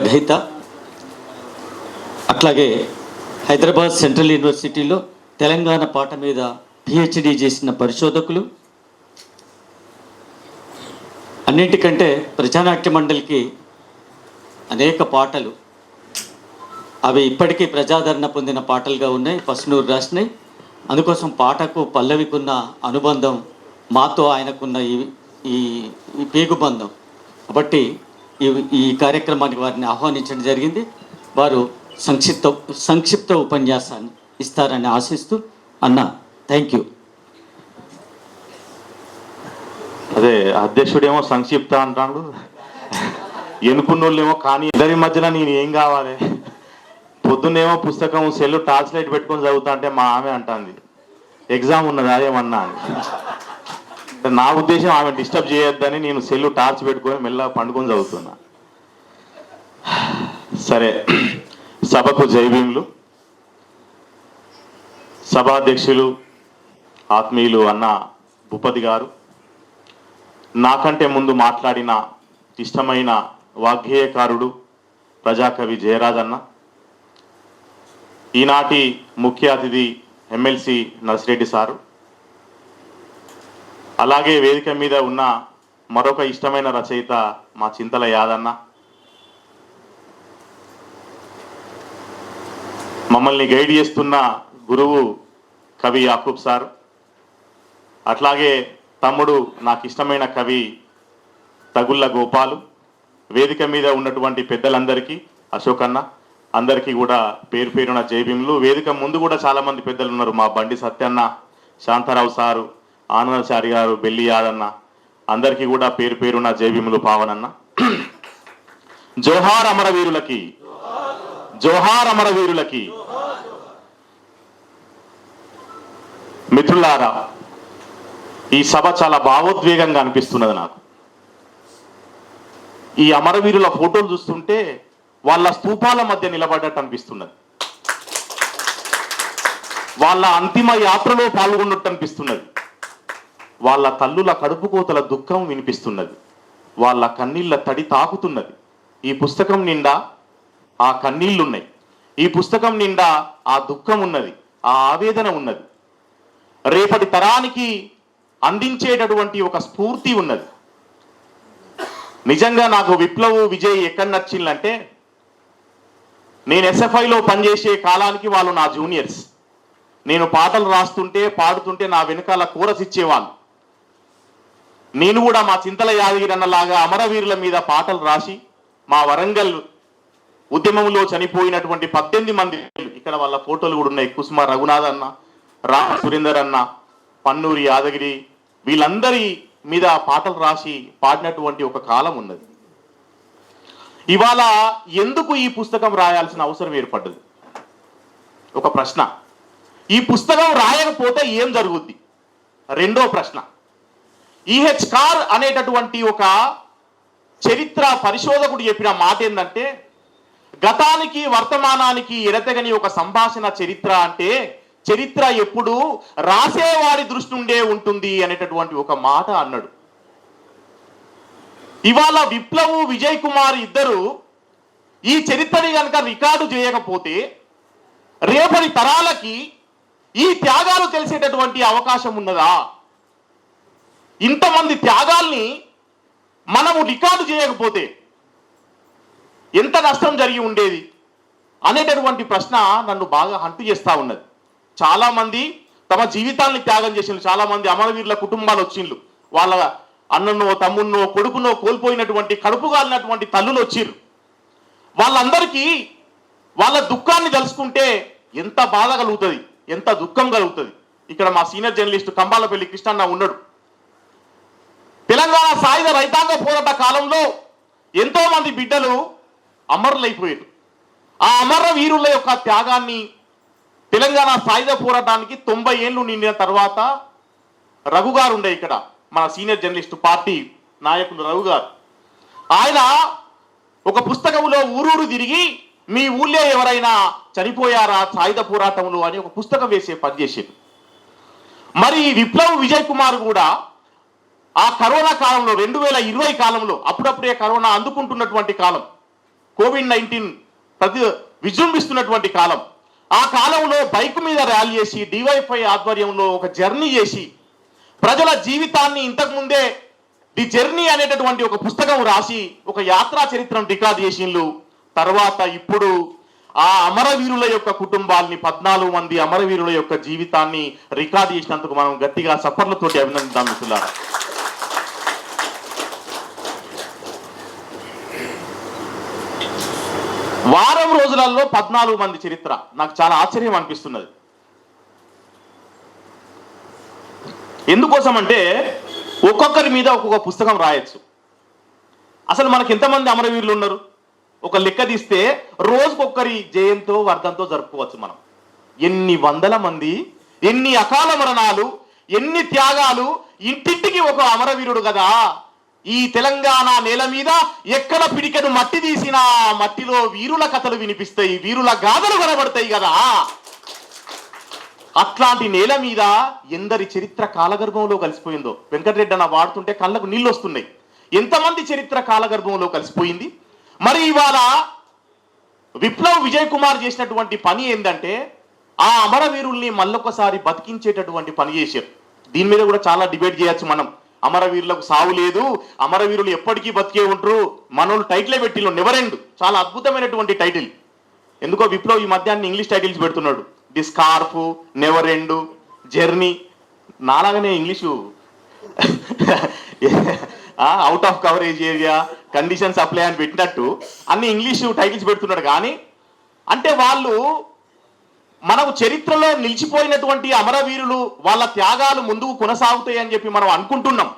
గ్రహీత అట్లాగే హైదరాబాద్ సెంట్రల్ యూనివర్సిటీలో తెలంగాణ పాట మీద పిహెచ్డి చేసిన పరిశోధకులు. అన్నింటికంటే ప్రజానాట్య మండలికి అనేక పాటలు. అవి ఇప్పటికీ ప్రజాదరణ పొందిన పాటలుగా ఉన్నాయి పసునూరు రాసినాయి. అందుకోసం పాటకు పల్లవికున్న అనుబంధం మాతో ఆయనకున్న ఈ ఈ ఈ పేగుబంధం. కాబట్టి ఈ ఈ కార్యక్రమానికి వారిని ఆహ్వానించడం జరిగింది. వారు సంక్షిప్త సంక్షిప్త ఉపన్యాసాన్ని ఇస్తారని ఆశిస్తూ అన్న థ్యాంక్ యూ అదే అధ్యక్షుడేమో సంక్షిప్త అంటాడు. ఎన్నుకున్నోళ్ళేమో కానీ ఇద్దరి మధ్యలో నేను ఏం కావాలి? పొద్దున్నేమో పుస్తకం సెల్ టార్చ్ లైట్ పెట్టుకొని చదువుతా అంటే మా ఆమె అంటుంది. ఎగ్జామ్ ఉన్నదా ఏమన్నా అని. నా ఉద్దేశం ఆమె డిస్టర్బ్ చేయొద్దని నేను సెల్లు టార్చ్ పెట్టుకొని మెల్లగా పండుకొని చదువుతున్నా. సరే. సభకు జైభీములు సభాధ్యక్షులు ఆత్మీయులు అన్న భూపతి గారు. నాకంటే ముందు మాట్లాడిన ఇష్టమైన వాగ్గేయకారుడు ప్రజాకవి జయరాజన్న ఈనాటి ముఖ్య అతిథి ఎమ్మెల్సీ నర్సిరెడ్డి సారు. అలాగే వేదిక మీద ఉన్న మరొక ఇష్టమైన రచయిత మా చింతల యాదన్న. మమ్మల్ని గైడ్ చేస్తున్న గురువు కవి యాకూబ్ సార్. అట్లాగే తమ్ముడు నాకు ఇష్టమైన కవి తగుళ్ళ గోపాలు. వేదిక మీద ఉన్నటువంటి పెద్దలందరికీ అశోక్ అన్న అందరికీ కూడా పేరు పేరున జైభీములు వేదిక ముందు కూడా చాలా మంది పెద్దలు ఉన్నారు మా బండి సత్యన్న శాంతారావు సారు ఆనందచారి గారు బెల్లి యాదన్న అందరికీ కూడా పేరు పేరున జైభీములు పావనన్న. జోహార్ అమరవీరులకి జోహార్ అమరవీరులకి మిత్రులారా ఈ సభ చాలా భావోద్వేగంగా అనిపిస్తున్నది నాకు. ఈ అమరవీరుల ఫోటోలు చూస్తుంటే వాళ్ళ స్తూపాల మధ్య నిలబడ్డట్టు అనిపిస్తున్నది. వాళ్ళ అంతిమ యాత్రలో పాల్గొన్నట్టు అనిపిస్తున్నది. వాళ్ళ తల్లుల కడుపుకోతల దుఃఖం వినిపిస్తున్నది. వాళ్ళ కన్నీళ్ళ తడి తాకుతున్నది. ఈ పుస్తకం నిండా ఆ కన్నీళ్ళున్నాయి. ఈ పుస్తకం నిండా ఆ దుఃఖం ఉన్నది. ఆ ఆవేదన ఉన్నది. రేపటి తరానికి అందించేటటువంటి ఒక స్ఫూర్తి ఉన్నది. నిజంగా నాకు విప్లవ్ విజయ్ ఎక్కడ నచ్చిందంటే నేను ఎస్ఎఫ్ఐలో పనిచేసే కాలానికి వాళ్ళు నా జూనియర్స్. నేను పాటలు రాస్తుంటే పాడుతుంటే నా వెనకాల కూరసిచ్చేవాళ్ళు. నేను కూడా మా చింతల యాదగిరన్నలాగా అమరవీరుల మీద పాటలు రాసి మా వరంగల్ ఉద్యమంలో చనిపోయినటువంటి పద్దెనిమిది మంది ఇక్కడ వాళ్ళ ఫోటోలు కూడా ఉన్నాయి. కుసుమ రఘునాథ్ అన్న రా సురేందర్ అన్న పన్నూరి యాదగిరి వీళ్ళందరి మీద పాటలు రాసి పాడినటువంటి ఒక కాలం ఉన్నది. ఇవాళ ఎందుకు ఈ పుస్తకం రాయాల్సిన అవసరం ఏర్పడ్డది? ఒక ప్రశ్న. ఈ పుస్తకం రాయకపోతే ఏం జరుగుద్ది? రెండో ప్రశ్న. ఈహెచ్ కార్ అనేటటువంటి ఒక చరిత్ర పరిశోధకుడు చెప్పిన మాట ఏంటంటే గతానికి వర్తమానానికి ఎడతెగని ఒక సంభాషణ చరిత్ర అంటే చరిత్ర ఎప్పుడు రాసేవారి దృష్టి నుండే ఉంటుంది అనేటటువంటి ఒక మాట అన్నాడు. ఇవాళ విప్లవు విజయ్ కుమార్ ఇద్దరు ఈ చరిత్రని కనుక రికార్డు చేయకపోతే రేపటి తరాలకి ఈ త్యాగాలు తెలిసేటటువంటి అవకాశం ఉన్నదా? ఇంతమంది త్యాగాల్ని మనము రికార్డు చేయకపోతే ఎంత నష్టం జరిగి ఉండేది అనేటటువంటి ప్రశ్న నన్ను బాగా హంటు చేస్తా ఉన్నది. చాలామంది తమ జీవితాన్ని త్యాగం చేసిండ్రు. చాలామంది అమరవీరుల కుటుంబాలు వచ్చిండ్రు. వాళ్ళ అన్ననో తమ్మున్నో కొడుకునో కోల్పోయినటువంటి కడుపు కాలినటువంటి తల్లులు వచ్చిర్రు. వాళ్ళందరికీ వాళ్ళ దుఃఖాన్ని తలుసుకుంటే ఎంత బాధ కలుగుతుంది ఎంత దుఃఖం కలుగుతుంది. ఇక్కడ మా సీనియర్ జర్నలిస్ట్ కంబాలపల్లి కృష్ణన్న ఉన్నాడు. తెలంగాణ సాయుధ రైతాంగ పోరాట కాలంలో ఎంతో మంది బిడ్డలు అమరులైపోయారు. ఆ అమర వీరుల యొక్క త్యాగాన్ని తెలంగాణ సాయుధ పోరాటానికి తొంభై ఏళ్ళు నిండిన తర్వాత రఘు గారు ఉండే ఇక్కడ మన సీనియర్ జర్నలిస్ట్ పార్టీ నాయకులు రఘు గారు. ఆయన ఒక పుస్తకంలో ఊరూరు తిరిగి మీ ఊళ్ళో ఎవరైనా చనిపోయారా సాయుధ పోరాటంలో? అని ఒక పుస్తకం వేసే పనిచేసారు మరి విప్లవ్ విజయ్ కుమార్ కూడా ఆ కరోనా కాలంలో రెండు వేల ఇరవై కాలంలో అప్పుడప్పుడే కరోనా అందుకుంటున్నటువంటి కాలం కోవిడ్ నైన్టీన్ ప్రతి విజృంభిస్తున్నటువంటి కాలం. ఆ కాలంలో బైక్ మీద ర్యాలీ చేసి డివైఫై ఆధ్వర్యంలో ఒక జర్నీ చేసి ప్రజల జీవితాన్ని ఇంతకుముందే ది జర్నీ అనేటటువంటి ఒక పుస్తకం రాసి ఒక యాత్రా చరిత్రను రికార్డ్ చేసిండ్లు. తర్వాత ఇప్పుడు ఆ అమరవీరుల యొక్క కుటుంబాల్ని పద్నాలుగు మంది అమరవీరుల యొక్క జీవితాన్ని రికార్డ్ చేసినందుకు మనం గట్టిగా సఫర్లతోటి అభినందిద్దాం మిత్రులారా. వారం రోజులలో పద్నాలుగు మంది చరిత్ర. నాకు చాలా ఆశ్చర్యం అనిపిస్తున్నది. ఎందుకోసం అంటే ఒక్కొక్కరి మీద ఒక్కొక్క పుస్తకం రాయొచ్చు. అసలు మనకి ఎంతమంది అమరవీరులు ఉన్నారు? ఒక లెక్క తీస్తే రోజుకొక్కరి జయంతో వర్ధంతో జరుపుకోవచ్చు మనం. ఎన్ని వందల మంది ఎన్ని అకాల మరణాలు ఎన్ని త్యాగాలు ఇంటింటికి ఒక అమరవీరుడు కదా. ఈ తెలంగాణ నేల మీద ఎక్కడ పిడికెడు మట్టి తీసినా మట్టిలో వీరుల కథలు వినిపిస్తాయి వీరుల గాథలు కనబడతాయి కదా. అట్లాంటి నేల మీద ఎందరి చరిత్ర కాలగర్భంలో కలిసిపోయిందో. వెంకటరెడ్డి అన్న వాడుతుంటే కళ్ళకు నీళ్ళు వస్తున్నాయి ఎంతమంది చరిత్ర కాలగర్భంలో కలిసిపోయింది? మరి ఇవాళ విప్లవ్ విజయ్ కుమార్ చేసినటువంటి పని ఏంటంటే ఆ అమరవీరుల్ని మళ్ళొకసారి బతికించేటటువంటి పని చేశారు. దీని మీద కూడా చాలా డిబేట్ చేయొచ్చు మనం. అమరవీరులకు సావు లేదు. అమరవీరులు ఎప్పటికీ బతికే ఉంటారు మనోళ్ళు టైటిలే పెట్టిలో నెవరెండ్ చాలా అద్భుతమైనటువంటి టైటిల్. ఎందుకో విప్లవ్ ఈ మధ్యాహ్నం ఇంగ్లీష్ టైటిల్స్ పెడుతున్నాడు. The scarf never end journey. నాలాగనే English. Out of coverage area conditions apply అని పెట్టినట్టు అన్ని ఇంగ్లీషు టైటిల్స్ పెడుతున్నాడు. కానీ అంటే వాళ్ళు మనకు చరిత్రలో నిలిచిపోయినటువంటి అమరవీరులు వాళ్ళ త్యాగాలు ముందుకు కొనసాగుతాయి అని చెప్పి మనం అనుకుంటున్నాం.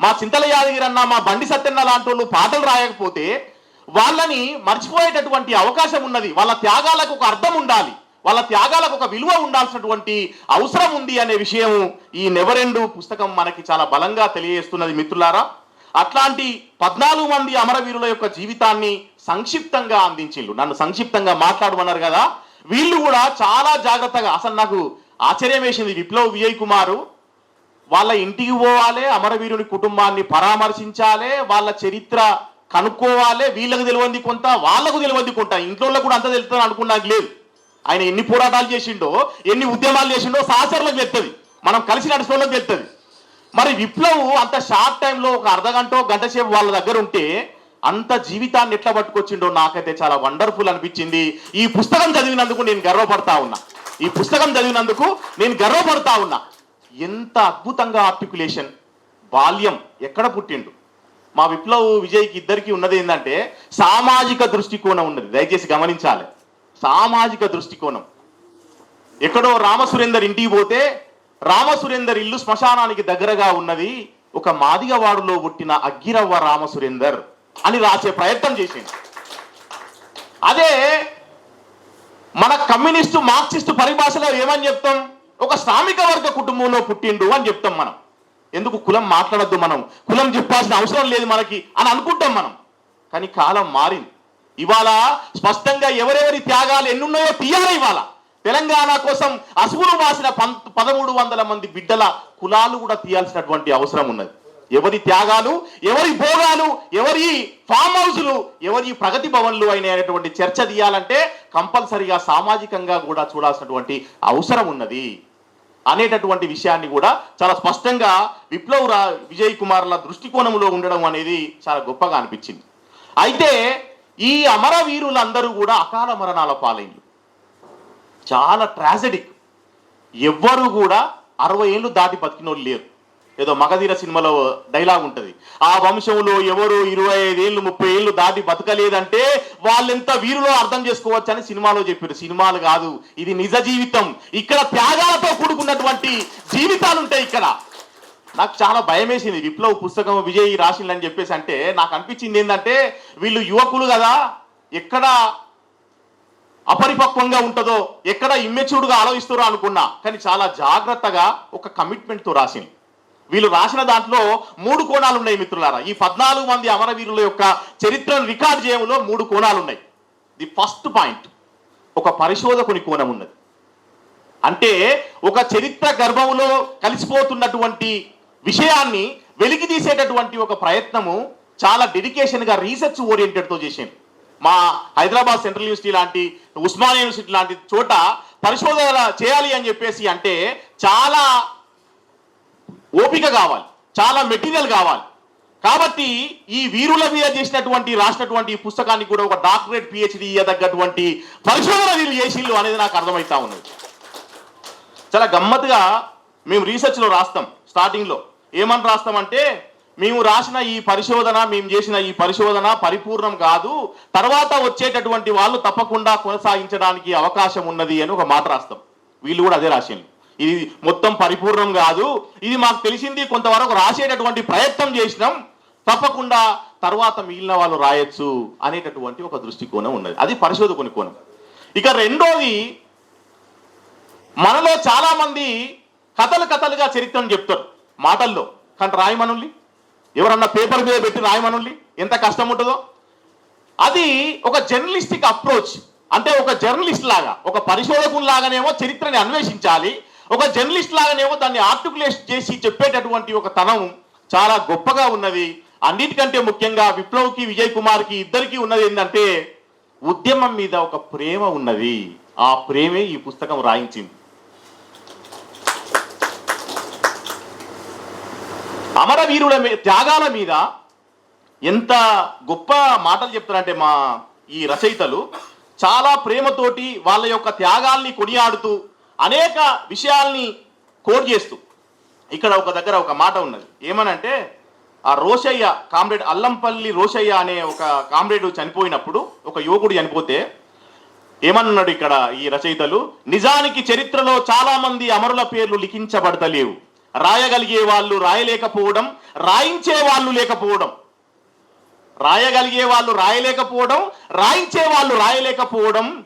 మా చింతల యాదగిరి అన్న మా బండి సత్యన్న లాంటి వాళ్ళు పాటలు రాయకపోతే వాళ్ళని మర్చిపోయేటటువంటి అవకాశం ఉన్నది. వాళ్ళ త్యాగాలకు ఒక అర్థం ఉండాలి. వాళ్ళ త్యాగాలకు ఒక విలువ ఉండాల్సినటువంటి అవసరం ఉంది అనే విషయం ఈ నెవరెండు పుస్తకం మనకి చాలా బలంగా తెలియజేస్తున్నది మిత్రులారా. అట్లాంటి పద్నాలుగు మంది అమరవీరుల యొక్క జీవితాన్ని సంక్షిప్తంగా అందించిండు నన్ను సంక్షిప్తంగా మాట్లాడమన్నారు కదా. వీళ్ళు కూడా చాలా జాగ్రత్తగా అసలు నాకు ఆశ్చర్యం వేసింది విప్లవ్ విజయ్ కుమారు. వాళ్ళ ఇంటికి పోవాలి అమరవీరుని కుటుంబాన్ని పరామర్శించాలి వాళ్ళ చరిత్ర కనుక్కోవాలి వీళ్ళకు తెలియంది కొంత వాళ్ళకు తెలియంది కొంత. ఇంట్లో కూడా అంత తెలుస్తుంది అనుకున్నాక లేదు. ఆయన ఎన్ని పోరాటాలు చేసిండో ఎన్ని ఉద్యమాలు చేసిండో సహచరులకు తెలుస్తుంది మనం కలిసి నడిచిన తెలుస్తుంది మరి విప్లవ్ అంత షార్ట్ టైంలో ఒక అర్ధ గంట గంట సేపు వాళ్ళ దగ్గర ఉంటే అంత జీవితాన్ని ఎట్లా పట్టుకొచ్చిండో నాకైతే చాలా వండర్ఫుల్ అనిపించింది. ఈ పుస్తకం చదివినందుకు నేను గర్వపడతా ఉన్నా. ఈ పుస్తకం చదివినందుకు నేను గర్వపడతా ఉన్నా. ఎంత అద్భుతంగా ఆర్టికులేషన్ బాల్యం ఎక్కడ పుట్టిండు? మా విప్లవ్ విజయ్కి ఇద్దరికి ఉన్నది ఏంటంటే సామాజిక దృష్టికోణం ఉన్నది. దయచేసి గమనించాలి. సామాజిక దృష్టికోణం. ఎక్కడో రామసురేందర్ ఇంటికి పోతే రామసురేందర్ ఇల్లు శ్మశానానికి దగ్గరగా ఉన్నది ఒక మాదిగవాడులో పుట్టిన అగ్గిరవ్వ రామసురేందర్. అని రాసే ప్రయత్నం చేసింది అదే మన కమ్యూనిస్టు మార్క్సిస్టు పరిభాషలో ఏమని చెప్తాం? ఒక శ్రామిక వర్గ కుటుంబంలో పుట్టిండు అని చెప్తాం మనం. ఎందుకు కులం మాట్లాడద్దు మనం? కులం చెప్పాల్సిన అవసరం లేదు మనకి అని అనుకుంటాం మనం. కానీ కాలం మారింది. ఇవాళ స్పష్టంగా ఎవరెవరి త్యాగాలు ఎన్నున్నాయో తీయాలి ఇవాళ. తెలంగాణ కోసం అసువులు మాసిన పంత పదమూడు వందల మంది బిడ్డల కులాలు కూడా తీయాల్సినటువంటి అవసరం ఉన్నది. ఎవరి త్యాగాలు ఎవరి భోగాలు ఎవరి ఫామ్ హౌస్లు ఎవరి ప్రగతి భవన్లు అయినటువంటి చర్చ తీయాలంటే కంపల్సరిగా సామాజికంగా కూడా చూడాల్సినటువంటి అవసరం ఉన్నది అనేటటువంటి విషయాన్ని కూడా చాలా స్పష్టంగా విప్లవ్ రా విజయ్ కుమార్ల దృష్టికోణంలో ఉండడం అనేది చాలా గొప్పగా అనిపించింది. అయితే ఈ అమరవీరులందరూ కూడా అకాల మరణాల పాలైంది చాలా ట్రాజెడిక్. ఎవ్వరూ కూడా అరవై ఏళ్ళు దాటి బతికినోళ్ళు లేరు. ఏదో మగధీర సినిమాలో డైలాగ్ ఉంటుంది. ఆ వంశంలో ఎవరు ఇరవై ఐదేళ్ళు ముప్పై ఏళ్ళు దాటి బతకలేదంటే వాళ్ళెంత వీరులో అర్థం చేసుకోవచ్చు అని సినిమాలో చెప్పారు. సినిమాలు కాదు ఇది నిజ జీవితం. ఇక్కడ త్యాగాలతో కూడుకున్నటువంటి జీవితాలు ఉంటాయి ఇక్కడ. నాకు చాలా భయం వేసింది విప్లవ్ పుస్తకం విజయ్ రాసిందని చెప్పేసి అంటే నాకు అనిపించింది ఏంటంటే వీళ్ళు యువకులు కదా ఎక్కడ అపరిపక్వంగా ఉంటుందో ఎక్కడ ఇమ్మెచ్యూర్డ్గా ఆలోచిస్తారో అనుకున్నా. కానీ చాలా జాగ్రత్తగా ఒక కమిట్మెంట్తో రాసింది వీళ్ళు రాసిన దాంట్లో మూడు కోణాలు ఉన్నాయి మిత్రులారా. ఈ పద్నాలుగు మంది అమరవీరుల యొక్క చరిత్రను రికార్డ్ చేయడంలో మూడు కోణాలు ఉన్నాయి. ది ఫస్ట్ పాయింట్ ఒక పరిశోధకుని కోణం ఉన్నది. అంటే ఒక చరిత్ర గర్భంలో కలిసిపోతున్నటువంటి విషయాన్ని వెలికి తీసేటటువంటి ఒక ప్రయత్నము చాలా డెడికేషన్గా రీసెర్చ్ ఓరియంటెడ్తో చేసాను మా హైదరాబాద్ సెంట్రల్ యూనివర్సిటీ లాంటి ఉస్మానియా యూనివర్సిటీ లాంటి చోట పరిశోధన చేయాలి అని చెప్పేసి అంటే చాలా ఓపిక కావాలి. చాలా మెటీరియల్ కావాలి. కాబట్టి ఈ వీరుల మీద చేసినటువంటి రాసినటువంటి ఈ పుస్తకానికి కూడా ఒక డాక్టరేట్ పిహెచ్డి ఇవ్వదగ్గటువంటి పరిశోధన వీళ్ళు చేసిళ్ళు అనేది నాకు అర్థమవుతా ఉన్నది. చాలా గమ్మత్తుగా మేము రీసెర్చ్లో రాస్తాం స్టార్టింగ్లో ఏమని రాస్తామంటే మేము రాసిన ఈ పరిశోధన మేము చేసిన ఈ పరిశోధన పరిపూర్ణం కాదు తర్వాత వచ్చేటటువంటి వాళ్ళు తప్పకుండా కొనసాగించడానికి అవకాశం ఉన్నది అని ఒక మాట రాస్తాం. వీళ్ళు కూడా అదే రాసిండ్రు ఇది మొత్తం పరిపూర్ణం కాదు. ఇది మాకు తెలిసింది కొంతవరకు రాసేటటువంటి ప్రయత్నం చేసినాం. తప్పకుండా తర్వాత మిగిలిన వాళ్ళు రాయొచ్చు అనేటటువంటి ఒక దృష్టికోణం ఉన్నది. అది పరిశోధకుని కోణం. ఇక రెండోది మనలో చాలా మంది కథలు కథలుగా చరిత్రను చెప్తారు మాటల్లో. కానీ రాయమనుల్ని? ఎవరన్నా పేపర్ మీద పెట్టి రాయమనుల్ని? ఎంత కష్టం ఉంటుందో అది ఒక జర్నలిస్టిక్ అప్రోచ్. అంటే ఒక జర్నలిస్ట్ లాగా ఒక పరిశోధకుని లాగానేమో చరిత్రని అన్వేషించాలి. ఒక జర్నలిస్ట్ లాగానేమో దాన్ని ఆర్టికులేట్ చేసి చెప్పేటటువంటి ఒక తనం చాలా గొప్పగా ఉన్నది అన్నిటికంటే ముఖ్యంగా విప్లవ్కి విజయ్ కుమార్కి ఇద్దరికి ఉన్నది ఏంటంటే ఉద్యమం మీద ఒక ప్రేమ ఉన్నది. ఆ ప్రేమే ఈ పుస్తకం రాయించింది. అమరవీరుల త్యాగాల మీద ఎంత గొప్ప మాటలు చెప్తారంటే మా ఈ రచయితలు చాలా ప్రేమతోటి వాళ్ళ యొక్క త్యాగాల్ని కొనియాడుతూ అనేక విషయాల్ని కోడ్ చేస్తూ ఇక్కడ ఒక దగ్గర ఒక మాట ఉన్నది. ఏమనంటే ఆ రోషయ్య కామ్రేడ్ అల్లంపల్లి రోషయ్య అనే ఒక కామ్రేడ్ చనిపోయినప్పుడు ఒక యువకుడు చనిపోతే ఏమన్నాడు ఇక్కడ ఈ రచయితలు? నిజానికి చరిత్రలో చాలా మంది అమరుల పేర్లు లిఖించబడతలేవు. రాయగలిగే వాళ్ళు రాయలేకపోవడం రాయించే వాళ్ళు లేకపోవడం. రాయగలిగే వాళ్ళు రాయలేకపోవడం రాయించే వాళ్ళు రాయలేకపోవడం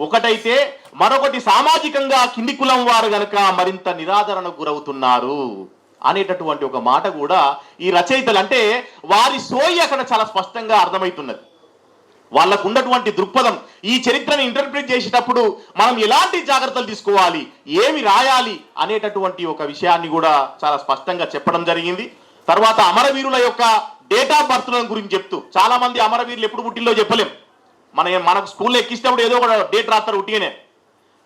ఒకటైతే మరొకటి సామాజికంగా కింది కులం వారు గనక మరింత నిరాదరణకు గురవుతున్నారు అనేటటువంటి ఒక మాట కూడా ఈ రచయితలు అంటే వారి సోయి అక్కడ చాలా స్పష్టంగా అర్థమవుతున్నది. వాళ్ళకు ఉన్నటువంటి దృక్పథం ఈ చరిత్రను ఇంటర్ప్రిట్ చేసేటప్పుడు మనం ఎలాంటి జాగ్రత్తలు తీసుకోవాలి ఏమి రాయాలి అనేటటువంటి ఒక విషయాన్ని కూడా చాలా స్పష్టంగా చెప్పడం జరిగింది. తర్వాత అమరవీరుల యొక్క డేట్ ఆఫ్ బర్త్ల గురించి చెప్తూ చాలా మంది అమరవీరులు ఎప్పుడు పుట్టిల్లో చెప్పలేం. మన మనకు స్కూల్లో ఎక్కించినప్పుడు ఏదో ఒక డేట్ రాస్తారు ఉట్టిగానే.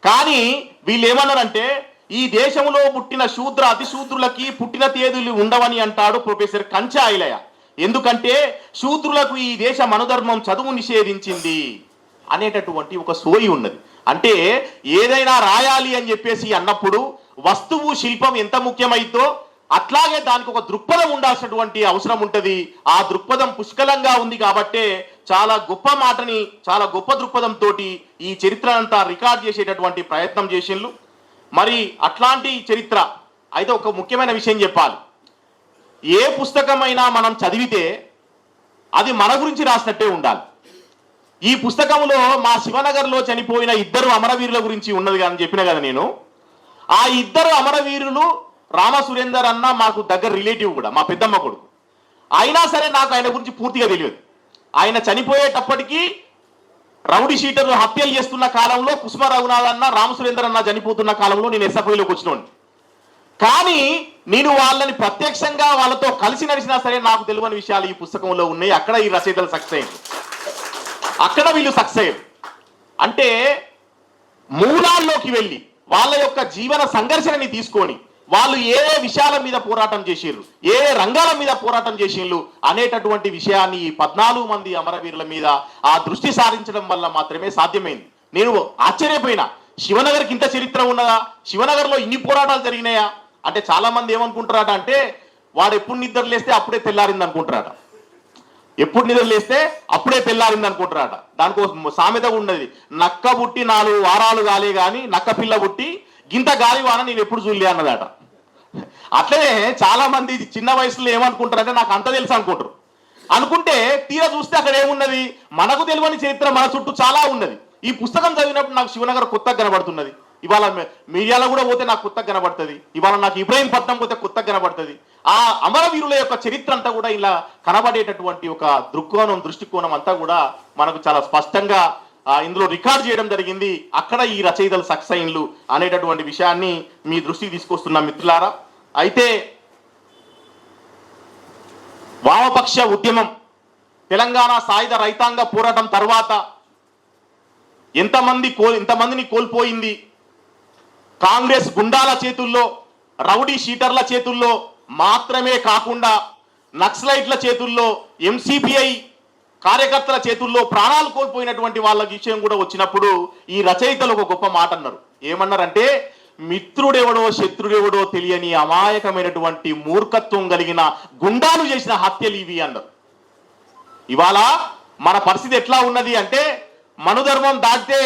కానీ వీళ్ళు ఏమన్నారంటే ఈ దేశంలో పుట్టిన శూద్ర అతిశూద్రులకి పుట్టిన తేదీలు ఉండవని అంటాడు ప్రొఫెసర్ కంచా ఐలయ్య. ఎందుకంటే శూద్రులకు ఈ దేశ మనుధర్మం చదువు నిషేధించింది అనేటటువంటి ఒక సోయి ఉన్నది. అంటే ఏదైనా రాయాలి అని చెప్పేసి అన్నప్పుడు వస్తువు శిల్పం ఎంత ముఖ్యమైతో అట్లాగే దానికి ఒక దృక్పథం ఉండాల్సినటువంటి అవసరం ఉంటుంది. ఆ దృక్పథం పుష్కలంగా ఉంది కాబట్టే చాలా గొప్ప మాటని చాలా గొప్ప దృక్పథంతో ఈ చరిత్ర అంతా రికార్డ్ చేసేటటువంటి ప్రయత్నం చేసిండ్రు మరి అట్లాంటి చరిత్ర అయితే ఒక ముఖ్యమైన విషయం చెప్పాలి. ఏ పుస్తకమైనా మనం చదివితే అది మన గురించి రాసినట్టే ఉండాలి. ఈ పుస్తకంలో మా శివనగర్లో చనిపోయిన ఇద్దరు అమరవీరుల గురించి ఉన్నది అని చెప్పిన కదా నేను. ఆ ఇద్దరు అమరవీరులు రామ సురేందర్ అన్న మాకు దగ్గర రిలేటివ్ కూడా మా పెద్దమ్మ కొడుకు. అయినా సరే నాకు ఆయన గురించి పూర్తిగా తెలియదు. ఆయన చనిపోయేటప్పటికీ రౌడీ షీటర్లు హత్యలు చేస్తున్న కాలంలో కుసుమ రఘునాథ్ అన్న రామ సురేందర్ అన్న చనిపోతున్న కాలంలో నేను ఎస్ఎఫ్ఐలోకి వచ్చినోండి కానీ నేను వాళ్ళని ప్రత్యక్షంగా వాళ్ళతో కలిసి నడిచినా సరే నాకు తెలియని విషయాలు ఈ పుస్తకంలో ఉన్నాయి. అక్కడ ఈ రచయితలు సక్సెస్ అయ్యారు అక్కడ వీళ్ళు సక్సెస్ అయ్యారు అంటే మూలాల్లోకి వెళ్ళి వాళ్ళ యొక్క జీవన సంఘర్షణని తీసుకొని వాళ్ళు ఏ ఏ విషయాల మీద పోరాటం చేసిర్రు? ఏ ఏ రంగాల మీద పోరాటం చేసిండ్రు అనేటటువంటి విషయాన్ని ఈ పద్నాలుగు మంది అమరవీరుల మీద ఆ దృష్టి సారించడం వల్ల మాత్రమే సాధ్యమైంది. నేను ఆశ్చర్యపోయినా. శివనగర్కి ఇంత చరిత్ర ఉన్నదా? శివనగర్లో ఇన్ని పోరాటాలు జరిగినాయా? అంటే చాలా మంది ఏమనుకుంటారట అంటే వాడు ఎప్పుడు నిద్ర లేస్తే అప్పుడే తెల్లారింది అనుకుంటారట ఎప్పుడు నిద్ర లేస్తే అప్పుడే తెల్లారింది అనుకుంటారట దానికి సామెత ఉన్నది. నక్క పుట్టి నాలుగు వారాలు గాలే గాని నక్క పిల్ల పుట్టి గింత గాలి వాన నేను ఎప్పుడు చూడలే అన్నదట. అట్లనే చాలా మంది చిన్న వయసులో ఏమనుకుంటారంటే నాకు అంత తెలుసు అనుకుంటారు. అనుకుంటే తీరా చూస్తే అక్కడ ఏమున్నది? మనకు తెలియని చరిత్ర మన చుట్టూ చాలా ఉన్నది. ఈ పుస్తకం చదివినప్పుడు నాకు శివనగర్ కొత్తగా కనబడుతున్నది. ఇవాళ మీడియాలో కూడా పోతే నాకు కొత్తగా కనబడుతుంది. ఇవాళ నాకు ఇబ్రాహీంపట్నం పోతే కొత్తగా కనబడుతుంది. ఆ అమరవీరుల యొక్క చరిత్ర అంతా కూడా ఇలా కనబడేటటువంటి ఒక దృక్కోణం దృష్టికోణం అంతా కూడా మనకు చాలా స్పష్టంగా ఆ, ఇందులో రికార్డ్ చేయడం జరిగింది. అక్కడ ఈ రచయితలు సక్సైన్లు అనేటటువంటి విషయాన్ని మీ దృష్టికి తీసుకొస్తున్న మిత్రులారా అయితే వామపక్ష ఉద్యమం తెలంగాణ సాయుధ రైతాంగ పోరాటం తర్వాత ఎంతమంది కో ఇంతమందిని కోల్పోయింది? కాంగ్రెస్ గుండాల చేతుల్లో రౌడీ షీటర్ల చేతుల్లో మాత్రమే కాకుండా నక్సలైట్ల చేతుల్లో ఎంసీబీఐ కార్యకర్తల చేతుల్లో ప్రాణాలు కోల్పోయినటువంటి వాళ్ళ విషయం కూడా వచ్చినప్పుడు ఈ రచయితలు ఒక గొప్ప మాట అన్నారు ఏమన్నారంటే మిత్రుడెవడో శత్రుడెవడో తెలియని అమాయకమైనటువంటి మూర్ఖత్వం కలిగిన గుండాలు చేసిన హత్యలు ఇవి అన్నారు. ఇవాళ మన పరిస్థితి ఎట్లా ఉన్నది అంటే మనుధర్మం దాటితే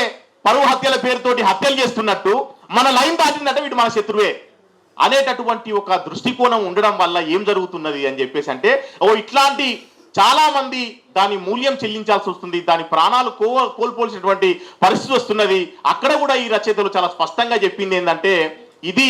పరువు హత్యల పేరుతోటి హత్యలు చేస్తున్నట్టు మన లైన్ దాటిందంటే వీడు మన శత్రువే అనేటటువంటి ఒక దృష్టికోణం ఉండడం వల్ల ఏం జరుగుతున్నది అని చెప్పేసి అంటే ఓ ఇట్లాంటి చాలా మంది దాని మూల్యం చెల్లించాల్సి వస్తుంది దాని ప్రాణాలు కో కోల్పోల్సినటువంటి పరిస్థితి వస్తున్నది. అక్కడ కూడా ఈ రచయితలు చాలా స్పష్టంగా చెప్పింది ఏంటంటే ఇది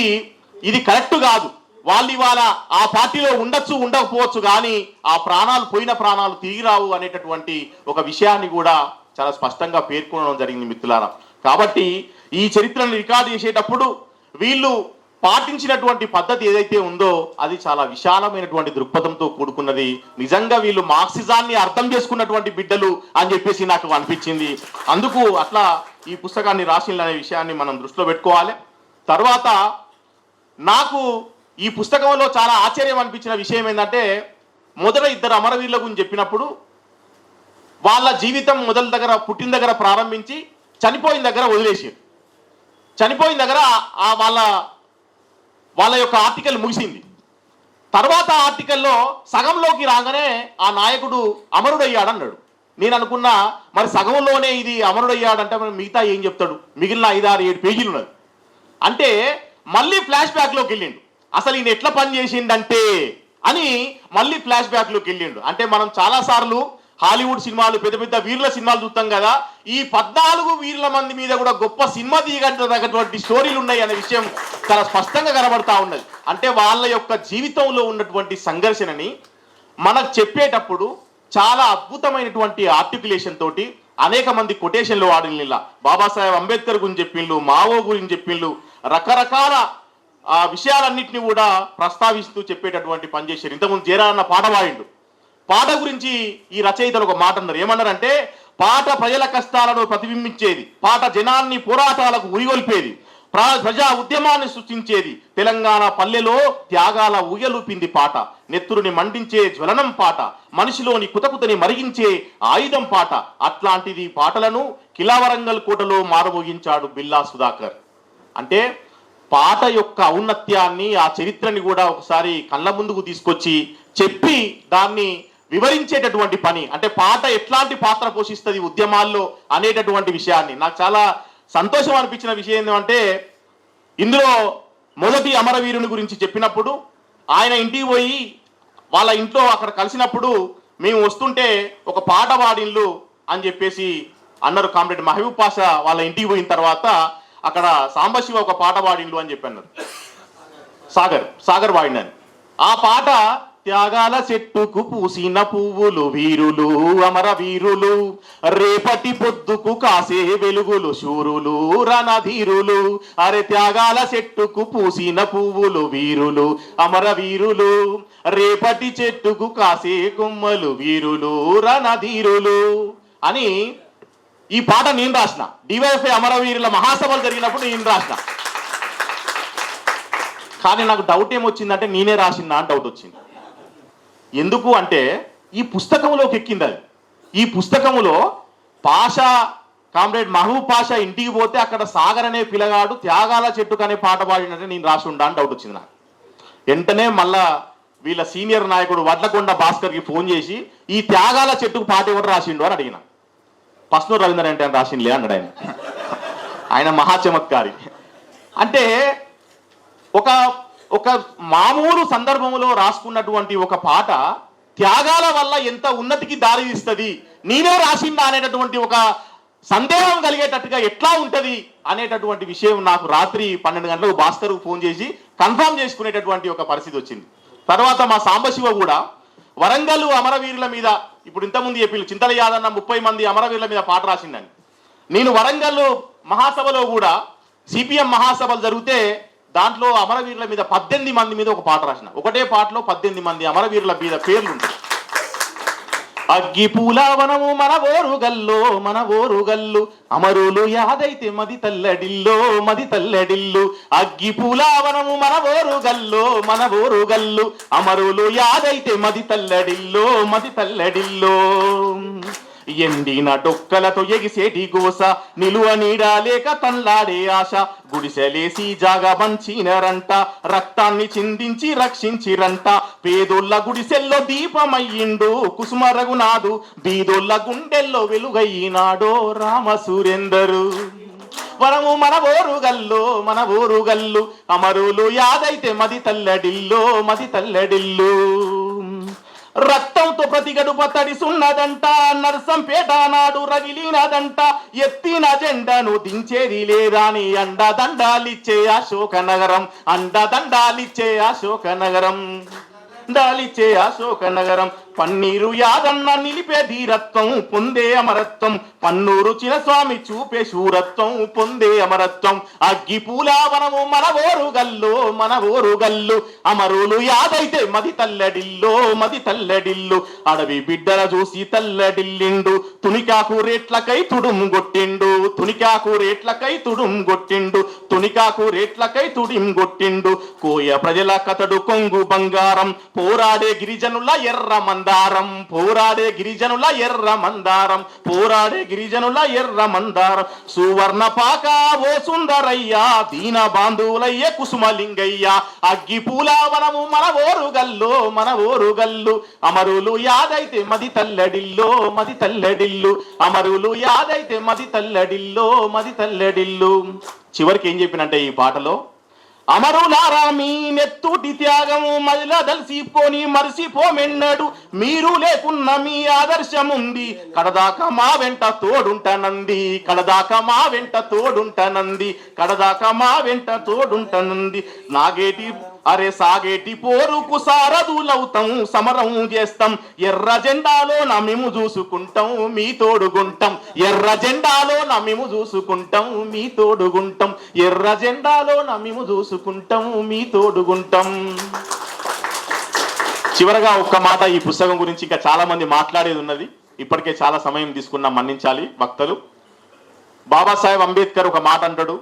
ఇది కరెక్ట్ కాదు. వాళ్ళు ఇవాళ ఆ పార్టీలో ఉండొచ్చు ఉండకపోవచ్చు కానీ ఆ ప్రాణాలు పోయిన ప్రాణాలు తిరిగి రావు అనేటటువంటి ఒక విషయాన్ని కూడా చాలా స్పష్టంగా పేర్కొనడం జరిగింది మిత్రులారా. కాబట్టి ఈ చరిత్రను రికార్డు చేసేటప్పుడు వీళ్ళు పాటించినటువంటి పద్ధతి ఏదైతే ఉందో అది చాలా విశాలమైనటువంటి దృక్పథంతో కూడుకున్నది. నిజంగా వీళ్ళు మార్క్సిజాన్ని అర్థం చేసుకున్నటువంటి బిడ్డలు అని చెప్పేసి నాకు అనిపించింది. అందుకు అట్లా ఈ పుస్తకాన్ని రాసిండ్రు అనే విషయాన్ని మనం దృష్టిలో పెట్టుకోవాలి. తర్వాత నాకు ఈ పుస్తకంలో చాలా ఆశ్చర్యం అనిపించిన విషయం ఏంటంటే మొదట ఇద్దరు అమరవీరుల గురించి చెప్పినప్పుడు వాళ్ళ జీవితం మొదల దగ్గర పుట్టిన దగ్గర ప్రారంభించి చనిపోయిన దగ్గర వదిలేసారు చనిపోయిన దగ్గర ఆ వాళ్ళ వాళ్ళ యొక్క ఆర్టికల్ ముగిసింది. తర్వాత ఆర్టికల్లో సగంలోకి రాగానే ఆ నాయకుడు అమరుడయ్యాడు అన్నాడు నేను అనుకున్నా మరి సగంలోనే ఇది అమరుడయ్యాడంటే మరి మిగతా ఏం చెప్తాడు? మిగిలిన ఐదు ఆరు ఏడు పేజీలు ఉన్నది. అంటే మళ్ళీ ఫ్లాష్ బ్యాక్లోకి వెళ్ళిండు. అసలు ఈయన ఎట్లా పని చేసిండంటే అని మళ్ళీ ఫ్లాష్ బ్యాక్లోకి వెళ్ళిండు. అంటే మనం చాలాసార్లు హాలీవుడ్ సినిమాలు పెద్ద పెద్ద వీరుల సినిమాలు చూస్తాం కదా. ఈ పద్నాలుగు వీరుల మంది మీద కూడా గొప్ప సినిమా తీయగలిగినటువంటి స్టోరీలు ఉన్నాయి అనే విషయం చాలా స్పష్టంగా కనబడతా ఉన్నది. అంటే వాళ్ళ యొక్క జీవితంలో ఉన్నటువంటి సంఘర్షణని మనకు చెప్పేటప్పుడు చాలా అద్భుతమైనటువంటి ఆర్టికులేషన్ తోటి అనేక మంది కొటేషన్లు వాడిన బాబాసాహెబ్ అంబేద్కర్ గురించి చెప్పిండ్లు మావో గురించి చెప్పిండ్లు రకరకాల ఆ విషయాలన్నింటినీ కూడా ప్రస్తావిస్తూ చెప్పేటటువంటి పనిచేశారు ఇంతకుముందు జేరా అన్న పాట పాడిండు. పాట గురించి ఈ రచయితలు ఒక మాట అన్నారు. ఏమన్నారంటే పాట ప్రజల కష్టాలను ప్రతిబింబించేది పాట జనాన్ని పోరాటాలకు ఉరిగొల్పేది ప్ర- ప్రజా ఉద్యమాన్ని సృష్టించేది తెలంగాణ పల్లెలో త్యాగాల ఊయలూపింది పాట నెత్తురుని మండించే జ్వలనం పాట మనిషిలోని కుతకుతని మరిగించే ఆయుధం పాట అట్లాంటిది పాటలను కిలావరంగల్ కోటలో మారుమోగించాడు బిల్లా సుధాకర్. అంటే పాట యొక్క ఔన్నత్యాన్ని ఆ చరిత్రని కూడా ఒకసారి కళ్ళ ముందుకు తీసుకొచ్చి చెప్పి దాన్ని వివరించేటటువంటి పని అంటే పాట ఎట్లాంటి పాత్ర పోషిస్తుంది ఉద్యమాల్లో అనేటటువంటి విషయాన్ని. నాకు చాలా సంతోషం అనిపించిన విషయం ఏంటంటే ఇందులో మొదటి అమరవీరుని గురించి చెప్పినప్పుడు ఆయన ఇంటికి పోయి వాళ్ళ ఇంట్లో అక్కడ కలిసినప్పుడు మేము వస్తుంటే ఒక పాట పాడిన్లు అని చెప్పేసి అన్నారు కామ్రేడ్ మహబూబ్ పాషా వాళ్ళ ఇంటికి పోయిన తర్వాత అక్కడ సాంబశివ ఒక పాట పాడిండు అని చెప్పి అన్నారు. సాగర్ సాగర్ పాడినాను ఆ పాట త్యాగాల చెట్టుకు పూసిన పువ్వులు వీరులు అమర వీరులు. రేపటి పొద్దుకు కాసే వెలుగులు శూరులు రణధీరులు. అరే త్యాగాల చెట్టుకు పూసిన పువ్వులు వీరులు అమర వీరులు. రేపటి చెట్టుకు కాసే కొమ్మలు వీరులు రణధీరులు. అని ఈ పాట నేను రాసిన. డివైఎఫ్ఐ అమరవీరుల మహాసభలు జరిగినప్పుడు నేను రాసిన. కానీ నాకు డౌట్ ఏమొచ్చిందంటే నేనే రాసిందా అని డౌట్ వచ్చింది. ఎందుకు అంటే ఈ పుస్తకంలోకి ఎక్కింది అది ఈ పుస్తకములో పాషా కామ్రేడ్ మహబూబ్ పాషా ఇంటికి పోతే అక్కడ సాగర్ అనే పిల్లగాడు త్యాగాల చెట్టుకు అనే పాట పాడినట్టే నేను రాసి ఉండా అని డౌట్ వచ్చింది నాకు. వెంటనే మళ్ళా వీళ్ళ సీనియర్ నాయకుడు వడ్లకొండ భాస్కర్కి ఫోన్ చేసి ఈ త్యాగాల చెట్టుకు పాట ఎవరు రాసిండు? అని అడిగిన. పస్నూరు రవీంద్ర అంటే ఆయన రాసిండులే? అన్నాడు ఆయన. ఆయన మహా చమత్కారి. అంటే ఒక ఒక మామూలు సందర్భంలో రాసుకున్నటువంటి ఒక పాట త్యాగాల వల్ల ఎంత ఉన్నతికి దారి తీస్తుంది? నేనే రాసిందా అనేటటువంటి ఒక సందేహం కలిగేటట్టుగా ఎట్లా ఉంటది? అనేటటువంటి విషయం నాకు రాత్రి పన్నెండు గంటలకు భాస్కర్ ఫోన్ చేసి కన్ఫర్మ్ చేసుకునేటటువంటి ఒక పరిస్థితి వచ్చింది. తర్వాత మా సాంబశివ కూడా వరంగల్ అమరవీరుల మీద ఇప్పుడు ఇంతకుముందు చెప్పి చింతల యాదన్న ముప్పై మంది అమరవీరుల మీద పాట రాసిందని. నేను వరంగల్ మహాసభలో కూడా సిపిఎం మహాసభలు జరిగితే దాంట్లో అమరవీరుల మీద పద్దెనిమిది మంది మీద ఒక పాట రాసిన. ఒకటే పాటలో పద్దెనిమిది మంది అమరవీరుల మీద పేర్లు ఉంటాయి అగ్గి పూలావనము మన ఓరుగల్లో మన ఓరుగల్లు అమరులు యాదైతే మది తల్లడిల్లో మది తల్లడిల్లు. అగ్గి పూలావనము మన ఓరుగల్లో మన ఓరుగల్లు అమరులు యాదైతే మది తల్లడిల్లో మది తల్లడిల్లో. ఎండిన డొక్కలతో ఎగిసేటి గోస నిలువ నీడ లేక తల్లాడే ఆశ. గుడిసెలేసి జాగా బంచినరంట రక్తాన్ని చిందించి రక్షించిరంట. పేదోళ్ళ గుడిసెల్లో దీపమయ్యిండు కుసుమ రఘునాథు. బీదోళ్ళ గుండెల్లో వెలుగయ్యినాడో రామ సురేందరు వరము మన ఓరుగల్లు మన ఊరుగల్లు అమరులు యాదైతే మది తల్లడిల్లో మది తల్లడిల్లు. రక్తంతో ప్రతిగడుప తడిసున్నదంట నర్సంపేట నాడు రగిలినదంట ఎత్తిన జెండను దించేది లేదాని అండదండాలిచ్చే అశోక నగరం అండదండాలిచ్చే అశోక నగరం. దాలిచే అశోక నగరం. పన్నీరు యాదన్న నిలిపే ధీరత్వం పొందే అమరత్వం. పన్నూరు చిరస్వామి చూపే శూరత్వం పొందే అమరత్వం. అగ్గి పూలావనము మన ఓరుగల్లు మన ఓరుగల్లు అమరులు యాదైతే మది తల్లడిల్లో మది తల్లడిల్లు. అడవి బిడ్డల చూసి తల్లడిల్లిండు. తునికాకు రేట్లకై తుడుం గొట్టిండు తునికాకు రేట్లకై తుడుం గొట్టిండు తునికాకు రేట్లకై తుడిం కొట్టిండు. కోయ ప్రజల కథడు కొంగు బంగారం. పోరాడే గిరిజనుల ఎర్ర మందారం పోరాడే గిరిజనుల ఎర్ర మందారం పోరాడే గిరిజనుల ఎర్ర మందారం. సువర్ణ పాక ఓ సుందరయ్య దీన బాంధువులయ్య కుసుమలింగయ్య. అగ్గి పూలావనము మన ఓరుగల్లు మన ఓరుగల్లు అమరులు యాదైతే మది తల్లడిల్లో మది తల్లడిల్లు. అమరులు యాదైతే మది తల్లడిల్లో మది తల్లడిల్లు. చివరికి ఏం చెప్పినంటే ఈ పాటలో అమరులారా మీ నెత్తుటి త్యాగము మదిలా దలిసిపోని మరిసిపోమెన్నాడు మీరు లేకున్న మీ ఆదర్శం ఉంది కడదాకా మా వెంట తోడుంటనంది కడదాకా మా వెంట తోడుంటనంది కడదాకా మా వెంట తోడుంటనంది నాగేటి అరే సాగేటి పోరుకు సారథులవుతాం సమరం చేస్తాం. ఎర్ర జెండాలో నమ్మిము చూసుకుంటాం మీ తోడుగుంటాం ఎర్ర జెండాలో నమ్మిము చూసుకుంటాం మీ తోడుగుంటాం ఎర్ర జెండాలో నమ్మిము చూసుకుంటాం మీ తోడుగుంటాం చివరగా ఒక్క మాట ఈ పుస్తకం గురించి ఇంకా చాలా మంది మాట్లాడేది ఉన్నది. ఇప్పటికే చాలా సమయం తీసుకున్నాం మన్నించాలి వక్తలు బాబాసాహెబ్ అంబేద్కర్ ఒక మాట అంటాడు.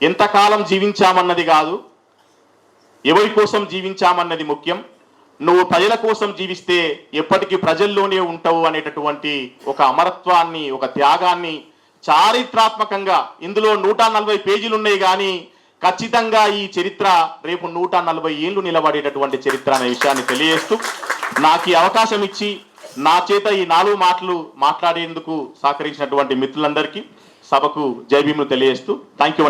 ఎంతకాలం జీవించామన్నది కాదు ఎవరి కోసం జీవించామన్నది ముఖ్యం. నువ్వు ప్రజల కోసం జీవిస్తే ఎప్పటికీ ప్రజల్లోనే ఉంటావు అనేటటువంటి ఒక అమరత్వాన్ని ఒక త్యాగాన్ని చారిత్రాత్మకంగా ఇందులో నూట నలభై పేజీలు ఉన్నాయి కానీ ఖచ్చితంగా ఈ చరిత్ర రేపు నూట నలభై ఏళ్ళు నిలబడేటటువంటి చరిత్ర అనే విషయాన్ని తెలియజేస్తూ నాకు ఈ అవకాశం ఇచ్చి నా చేత ఈ నాలుగు మాటలు మాట్లాడేందుకు సహకరించినటువంటి మిత్రులందరికీ సభకు జైభీములు తెలియజేస్తూ థ్యాంక్ యూ